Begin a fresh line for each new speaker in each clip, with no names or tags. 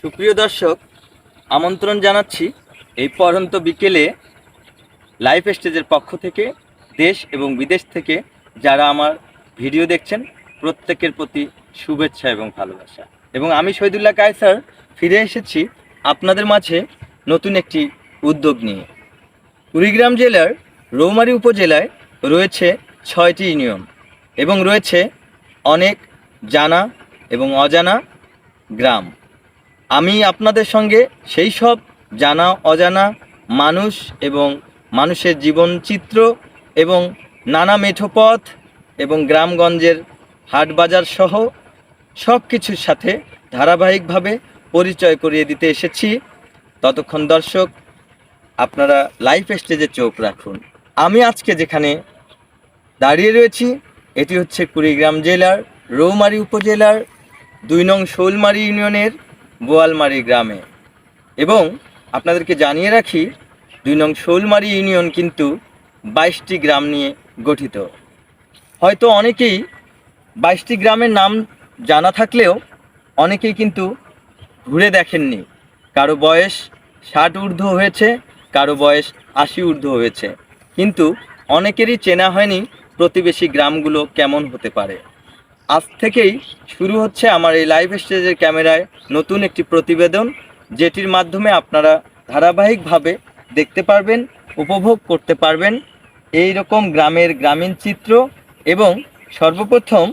সুপ্রিয় দর্শক, আমন্ত্রণ জানাচ্ছি এই পরন্ত বিকেলে লাইফ স্টেজের পক্ষ থেকে, দেশ এবং বিদেশ থেকে যারা আমার ভিডিও দেখছেন, প্রত্যেকের প্রতি শুভেচ্ছা এবং ভালোবাসা। এবং আমি শহীদুল্লাহ কায়সার ফিরে এসেছি আপনাদের মাঝে নতুন একটি উদ্যোগ নিয়ে। কুড়িগ্রাম জেলার রৌমারী উপজেলায় রয়েছে ছয়টি ইউনিয়ন এবং রয়েছে অনেক জানা এবং অজানা গ্রাম। আমি আপনাদের সঙ্গে সেই সব জানা, অজানা মানুষ এবং মানুষের জীবনচিত্র এবং নানা মেঠোপথ এবং গ্রামগঞ্জের হাট বাজার সহ সব কিছুর সাথে ধারাবাহিকভাবে পরিচয় করিয়ে দিতে এসেছি। ততক্ষণ দর্শক, আপনারা লাইফ স্টেজে চোখ রাখুন। আমি আজকে যেখানে দাঁড়িয়ে রয়েছি, এটি হচ্ছে কুড়িগ্রাম জেলার রৌমারী উপজেলার দুই নং শোলমারি ইউনিয়নের বোয়ালমারি গ্রামে। এবং আপনাদেরকে জানিয়ে রাখি, দুই নং শোলমারি ইউনিয়ন কিন্তু বাইশটি গ্রাম নিয়ে গঠিত। হয়তো অনেকেই বাইশটি গ্রামের নাম জানা থাকলেও অনেকেই কিন্তু ঘুরে দেখেননি। কারও বয়স ষাট ঊর্ধ্ব হয়েছে, কারও বয়স আশি ঊর্ধ্ব হয়েছে। কিন্তু অনেকেরই চেনা হয়নি প্রতিবেশী গ্রামগুলো কেমন হতে পারে। আজ থেকেই শুরু হচ্ছে আমার এই লাইভ স্টেজের ক্যামেরায় নতুন একটি প্রতিবেদন, যেটির মাধ্যমে আপনারা ধারাবাহিকভাবে দেখতে পারবেন, উপভোগ করতে পারবেন এই রকম গ্রামের গ্রামীণ চিত্র এবং সর্বপ্রথম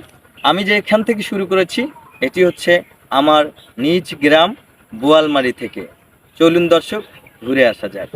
আমি যে এখান থেকে শুরু করেছি, এটি হচ্ছে আমার নিজ গ্রাম, বোয়ালমারি থেকে। চলুন দর্শক, ঘুরে আসা যাক।